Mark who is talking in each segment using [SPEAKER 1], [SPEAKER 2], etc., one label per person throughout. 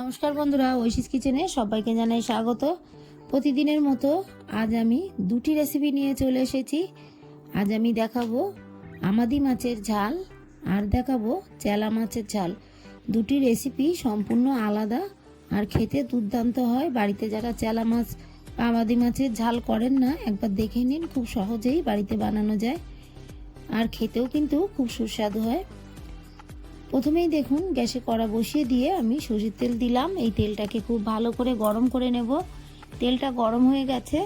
[SPEAKER 1] নমস্কার বন্ধুরা, ঐশিস কিচেনে সবাইকে জানাই স্বাগত। প্রতিদিনের মতো আজ আমি দুটি রেসিপি নিয়ে চলে এসেছি। আজ আমি দেখাবো আমাদি মাছের ঝাল আর দেখাবো চেলা মাছের ঝাল। দুটি রেসিপি সম্পূর্ণ আলাদা আর খেতে দুর্দান্ত হয়। বাড়িতে যারা চেলা মাছ আমাদি মাছের ঝাল করেন না, একবার দেখে নিন, খুব সহজেই বাড়িতে বানানো যায়। আর খেতেও কিন্তু খুব সুস্বাদু হয়। প্রথমেই দেখুন গ্যাসে কড়া বসিয়ে দিয়ে আমি সর্ষের তেল দিলাম। এই তেলটাকে খুব ভালো করে গরম করে নেব। তেলটা গরম হয়ে গেছে।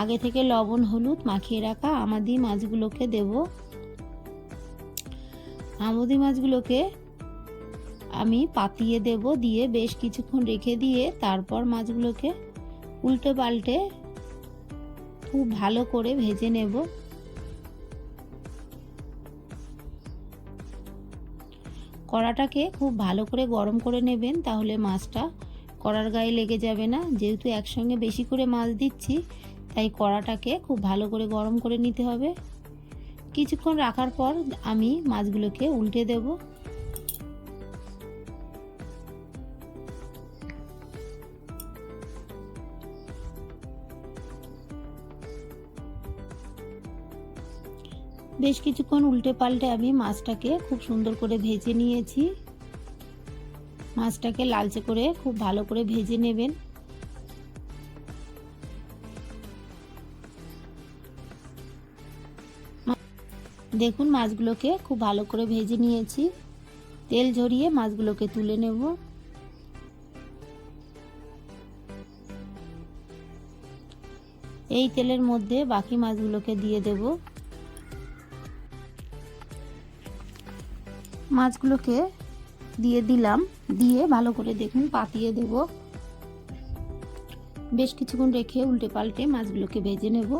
[SPEAKER 1] আগে থেকে লবণ, হলুদ মাখিয়ে রাখা আমাদি মাছগুলোকে দেব। আমাদি মাছগুলোকে আমি পাতিয়ে দেব দিয়ে বেশ কিছুক্ষণ রেখে দিয়ে তারপর মাছগুলোকে উল্টে পাল্টে খুব ভালো করে ভেজে নেব। কড়াটাকে খুব ভালো করে গরম করে নেবেন, তাহলে মাছটা কড়ার গায়ে লেগে যাবে না। যেহেতু একসঙ্গে বেশি করে মাছ দিচ্ছি, তাই কড়াটাকে খুব ভালো করে গরম করে নিতে হবে। কিছুক্ষণ রাখার পর আমি মাছগুলোকে উল্টে দেব। বেশ কিছুক্ষণ উল্টে পাল্টে আমি মাছটাকে খুব সুন্দর করে ভেজে নিয়েছি। মাছটাকে লালচে করে খুব ভালো করে ভেজে নেবেন। দেখুন, মাছগুলোকে খুব ভালো করে ভেজে নিয়েছি। তেল ঝরিয়ে মাছগুলোকে তুলে নেব। এই তেলের মধ্যে বাকি মাছগুলোকে দিয়ে দেবো। মাছগুলোকে দিয়ে দিলাম। দিয়ে ভালো করে দেখুন, পাতিয়ে দেব। বেশ কিছুক্ষণ রেখে উল্টে পাল্টে মাছগুলোকে ভেজে নেব।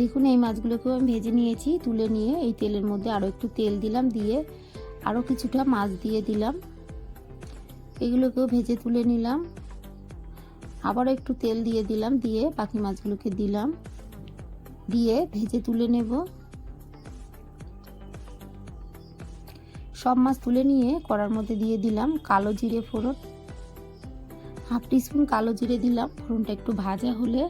[SPEAKER 1] দেখুন, এই মাছগুলোকেও আমি ভেজে নিয়েছি, তুলে নিয়ে এই তেলের মধ্যে আরও একটু তেল দিলাম, দিয়ে আরও কিছুটা মাছ দিয়ে দিলাম। এগুলোকেও ভেজে তুলে নিলাম। আবারও একটু তেল দিয়ে দিলাম, দিয়ে বাকি মাছগুলোকে দিলাম। দিয়ে ভেজে তুলে নেব। সব মাছ তুলে নিয়ে কড়ার মধ্যে দিয়ে দিলাম কালো জিরে ফোড়ন। হাফ টিস্পুন কালো জিরে দিলাম, ফোড়নটা একটু ভাজা হলে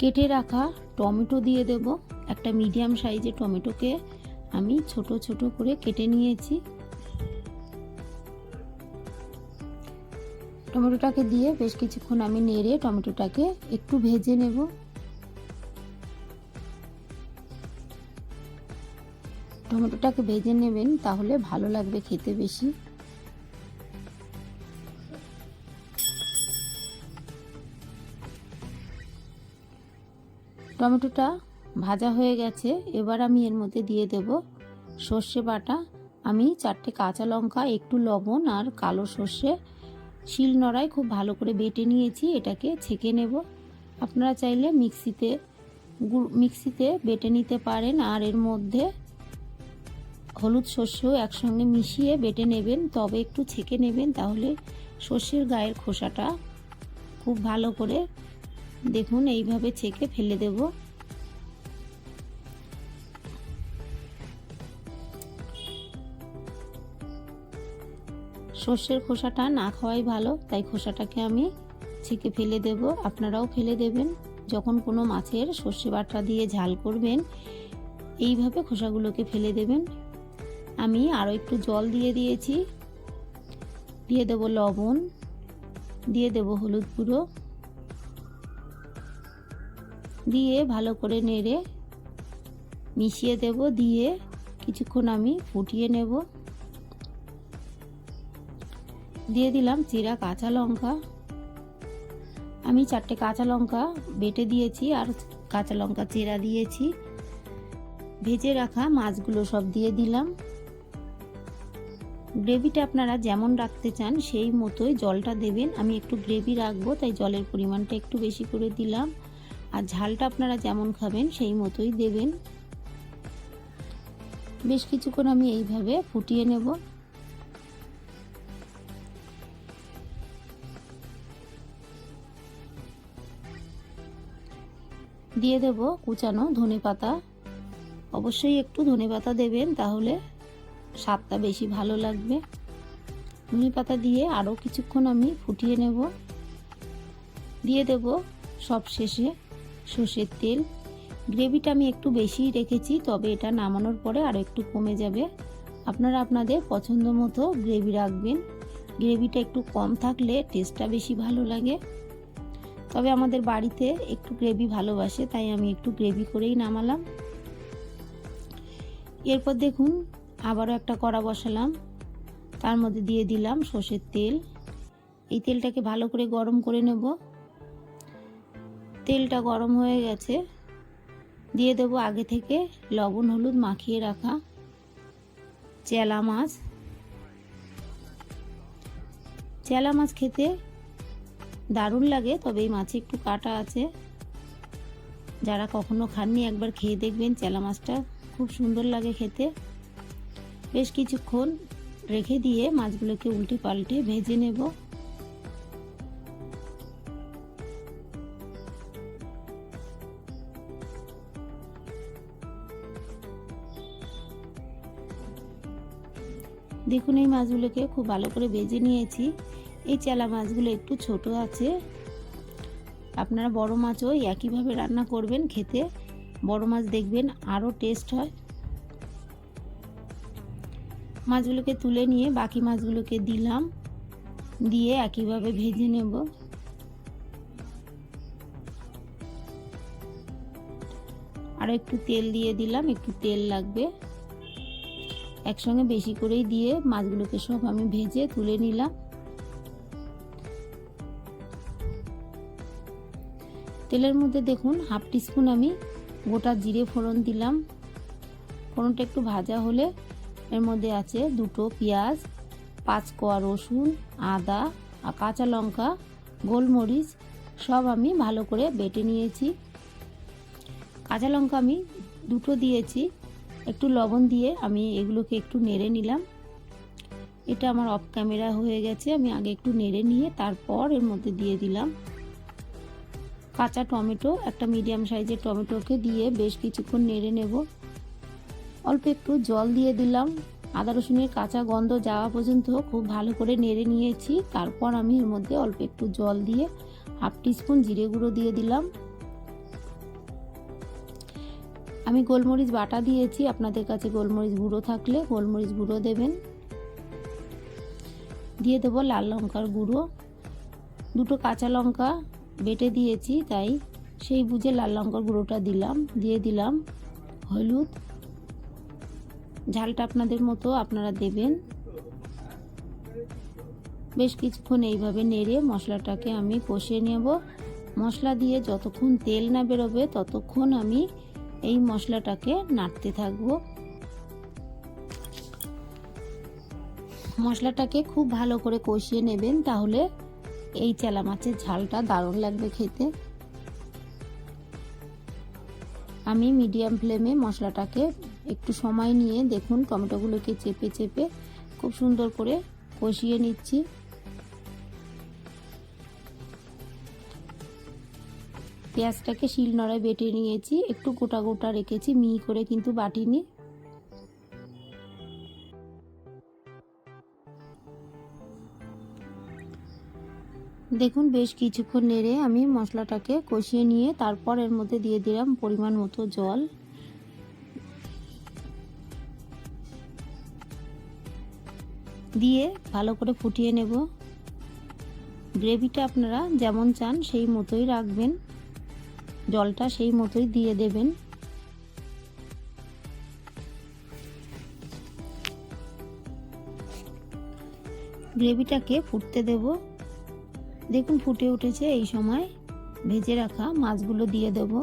[SPEAKER 1] কেটে রাখা টমেটো দিয়ে দেব। একটা মিডিয়াম সাইজের টমেটোকে আমি ছোট ছোট করে কেটে নিয়েছি। টমেটোটাকে দিয়ে বেশ কিছুক্ষণ আমি নেড়ে টমেটোটাকে একটু ভেজে নেব। টমেটোটাকে ভেজে নেবেন, তাহলে ভালো লাগবে খেতে বেশি। টমেটোটা ভাজা হয়ে গেছে, এবার আমি এর মধ্যে দিয়ে দেব সর্ষে বাটা। আমি চারটে কাঁচা লঙ্কা, একটু লবণ আর কালো সর্ষে। শিল নড়ায় খুব ভালো করে বেটে নিয়েছি, এটাকে ছেঁকে নেব। আপনারা চাইলে মিক্সিতে মিক্সিতে বেটে নিতে পারেন, আর এর মধ্যে হলুদ শস্য একসঙ্গে মিশিয়ে বেটে নেবেন, তবে একটু ছেঁকে নেবেন, তাহলে সর্ষের গায়ের খোসাটা খুব ভালো করে দেখুন, এইভাবে ছেঁকে ফেলে দেব। সর্ষের খোসাটা না খাওয়াই ভালো, তাই খোসাটাকে আমি ছেঁকে ফেলে দেব। আপনারাও ফেলে দেবেন। যখন কোনো মাছের সর্ষে বাটা দিয়ে ঝাল করবেন, এইভাবে খোসাগুলোকে ফেলে দেবেন। আমি আরও একটু জল দিয়ে দিয়েছি। দিয়ে দেব লবণ, দিয়ে দেব হলুদ গুঁড়ো। দিয়ে ভালো করে নেড়ে মিশিয়ে দেব, দিয়ে কিছুক্ষণ আমি ফুটিয়ে নেব। দিয়ে দিলাম চিরা কাঁচা লঙ্কা। আমি চারটে কাঁচা লঙ্কা বেটে দিয়েছি আর কাঁচা লঙ্কা চিরা দিয়েছি। ভেজে রাখা মাছগুলো সব দিয়ে দিলাম। গ্রেভিটা আপনারা যেমন রাখতে চান, সেই মতোই জলটা দেবেন। আমি একটু গ্রেভি রাখব, তাই জলের পরিমাণটা একটু বেশি করে দিলাম। আর ঝালটা আপনারা যেমন খাবেন, সেই মতোই দেবেন। বেশ কিছুক্ষণ আমি এইভাবে ফুটিয়ে নেব। দিয়ে দেব কুচানো ধনে পাতা অবশ্যই একটু ধনে পাতা দেবেন, তাহলে স্বাদটা বেশি ভালো লাগবে। ধনে পাতা দিয়ে আরও কিছুক্ষণ আমি ফুটিয়ে নেব। দিয়ে দেব সব শেষে সর্ষের তেল। গ্রেভিটা আমি একটু বেশিই রেখেছি, তবে এটা নামানোর পরে আরও একটু কমে যাবে। আপনারা আপনাদের পছন্দ মতো গ্রেভি রাখবেন। গ্রেভিটা একটু কম থাকলে টেস্টটা বেশি ভালো লাগে। তবে আমাদের বাড়িতে একটু গ্রেভি ভালোবাসে, তাই আমি একটু গ্রেভি করেই নামালাম। এরপর দেখুন আবারও একটা কড়া বসালাম। তার মধ্যে দিয়ে দিলাম সর্ষের তেল। এই তেলটাকে ভালো করে গরম করে নেব। তেলটা গরম হয়ে গেছে। দিয়ে দেব আগে থেকে লবণ, হলুদ মাখিয়ে রাখা চেলা মাছ। চেলা মাছ খেতে দারুণ লাগে, তবে এই মাছে একটু কাটা আছে। যারা কখনো খাননি, একবার খেয়ে দেখবেন চেলা মাছটা। খুব সুন্দর লাগে খেতে। বেশ কিছুক্ষণ রেখে দিয়ে মাছগুলোকে উল্টে পাল্টে ভেজে নেব। দেখুন, এই মাছগুলোকে খুব ভালো করে ভেজে নিয়েছি। এই চেলা মাছগুলো একটু ছোট আছে। আপনারা বড় মাছও একইভাবে রান্না করবেন খেতে। বড় মাছ দেখবেন আরও টেস্ট হয়। মাছগুলোকে তুলে নিয়ে বাকি মাছগুলোকে দিলাম। দিয়ে একইভাবে ভেজে নেব। আরও একটু তেল দিয়ে দিলাম, একটু তেল লাগবে। একসঙ্গে বেশি করেই দিয়ে মাছগুলোকে সব আমি ভেজে তুলে নিলাম। তেলের মধ্যে দেখুন, হাফ টিস্পুন আমি গোটা জিরে ফোড়ন দিলাম। ফোড়নটা একটু ভাজা হলে এর মধ্যে আছে দুটো পেঁয়াজ, পাঁচ কোয়া রসুন, আদা কাঁচা লঙ্কা, গোলমরিচ, সব আমি ভালো করে বেটে নিয়েছি। কাঁচা লঙ্কা আমি দুটো দিয়েছি, একটু লবণ দিয়ে আমি এগুলোকে একটু নেড়ে নিলাম। এটা আমার অফ ক্যামেরা হয়ে গেছে, আমি আগে একটু নেড়ে নিয়ে তারপর এর মধ্যে দিয়ে দিলাম। কাঁচা টমেটো, একটা মিডিয়াম সাইজের টমেটোকে দিয়ে বেশ কিছুক্ষণ নেড়ে নেব। অল্প একটু জল দিয়ে দিলাম। আদা রসুনের কাঁচা গন্ধ যাওয়া পর্যন্ত খুব ভালো করে নেড়ে নিয়েছি। তারপর আমি এর মধ্যে অল্প একটু জল দিয়ে হাফ টিস্পুন জিরে গুঁড়ো দিয়ে দিলাম। আমি গোলমরিচ বাটা দিয়েছি। আপনাদের কাছে গোলমরিচ গুঁড়ো থাকলে গোলমরিচ গুঁড়ো দেবেন। দিয়ে দেবো লাল লঙ্কার গুঁড়ো। দুটো কাঁচা লঙ্কা বেটে দিয়েছি, তাই সেই বুঝে লাল লঙ্কার গুঁড়োটা দিলাম। দিয়ে দিলাম হলুদ। ঝালটা আপনাদের মতো আপনারা দেবেন। বেশ কিছুক্ষণ এইভাবে নেড়ে মশলাটাকে আমি কষিয়ে নেব। মশলা দিয়ে যতক্ষণ তেল না বেরোবে, ততক্ষণ আমি এই মশলাটাকে নাড়তে থাকব। মশলাটাকে খুব ভালো করে কষিয়ে নেবেন, তাহলে এই চেলা মাছের ঝালটা দারুণ লাগবে খেতে। আমি মিডিয়াম ফ্লেমে মশলাটাকে একটু সময় নিয়ে দেখুন টমেটোগুলোকে চেপে চেপে খুব সুন্দর করে কষিয়ে নিচ্ছি। পেঁয়াজটাকে শিল নড়ায় বেটে নিয়েছি, একটু গোটা গোটা রেখেছি মিহি করে কিন্তু বাটিনি। দেখুন বেশ কিছুক্ষণ নেড়ে আমি মশলাটাকে কষিয়ে নিয়ে তারপর এর মধ্যে দিয়ে দিলাম পরিমাণ মতো জল। দিয়ে ভালো করে ফুটিয়ে নেব। গ্রেভিটা আপনারা যেমন চান সেই মতোই রাখবেন। জলটা সেই মতোই দিয়ে দেবেন। গ্রেভিটাকে ফুটতে দেব। দেখুন ফুটে উঠেছে এই সময়। ভেজে রাখা মাছগুলো দিয়ে দেব।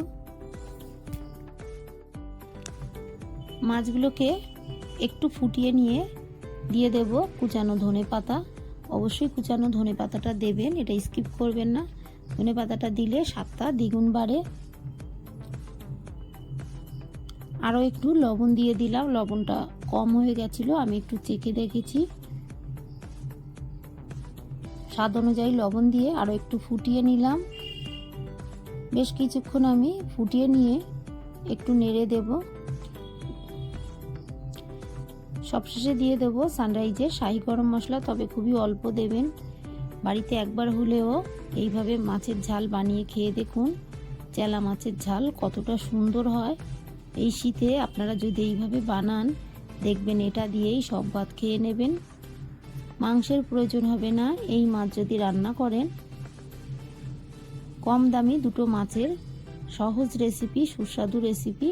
[SPEAKER 1] মাছগুলোকে একটু ফুটিয়ে নিয়ে দিয়ে দেব কুচানো ধনে পাতা। অবশ্যই কুচানো ধনে পাতাটা দেবেন, এটা স্কিপ করবেন না। ধনে পাতাটা দিলে স্বাদটা দ্বিগুণ বাড়ে। আরও একটু লবণ দিয়ে দিলাম, লবণটা কম হয়ে গেছিল, আমি একটু চেখে দেখেছি। স্বাদ অনুযায়ী লবণ দিয়ে আরও একটু ফুটিয়ে নিলাম। বেশ কিছুক্ষণ আমি ফুটিয়ে নিয়ে একটু নেড়ে দেব। সবশেষে দিয়ে দেবো সানরাইজে শাহি গরম মশলা তবে খুবই অল্প দেবেন। বাড়িতে একবার হলেও এইভাবে মাছের ঝাল বানিয়ে খেয়ে দেখুন, চেলা মাছের ঝাল কতটা সুন্দর হয়। এই শীতে আপনারা যদি এইভাবে বানান, দেখবেন এটা দিয়েই সব ভাত খেয়ে নেবেন। মাংসের প্রয়োজন হবে না, এই মাছ যদি রান্না করেন। কম দামি দুটো মাছের সহজ রেসিপি সুস্বাদু রেসিপি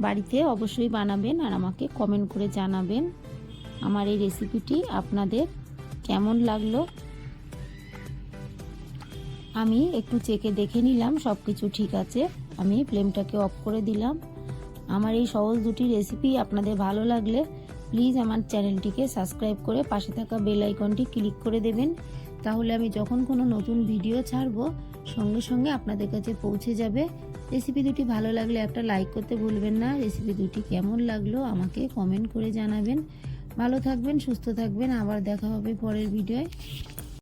[SPEAKER 1] বাড়িতে অবশ্যই বানাবেন আর আমাকে কমেন্ট করে জানাবেন আমার এই রেসিপিটি আপনাদের কেমন লাগল। আমি একটু চেকে দেখে নিলাম সব কিছু ঠিক আছে। আমি ফ্লেমটাকে অফ করে দিলাম। আমার এই সহজ দুটি রেসিপি আপনাদের ভালো লাগলে প্লিজ আমার চ্যানেলটিকে সাবস্ক্রাইব করে পাশে থাকা বেল আইকনটি ক্লিক করে দেবেন। তাহলে আমি যখন কোনো নতুন ভিডিও ছাড়বো, সঙ্গে সঙ্গে আপনাদের কাছে পৌঁছে যাবে। রেসিপি দুটি ভালো লাগলে একটা লাইক করতে ভুলবেন না। রেসিপি দুটি কেমন লাগল আমাকে কমেন্ট করে জানাবেন। ভালো থাকবেন, সুস্থ থাকবেন। আবার দেখা হবে পরের ভিডিওয়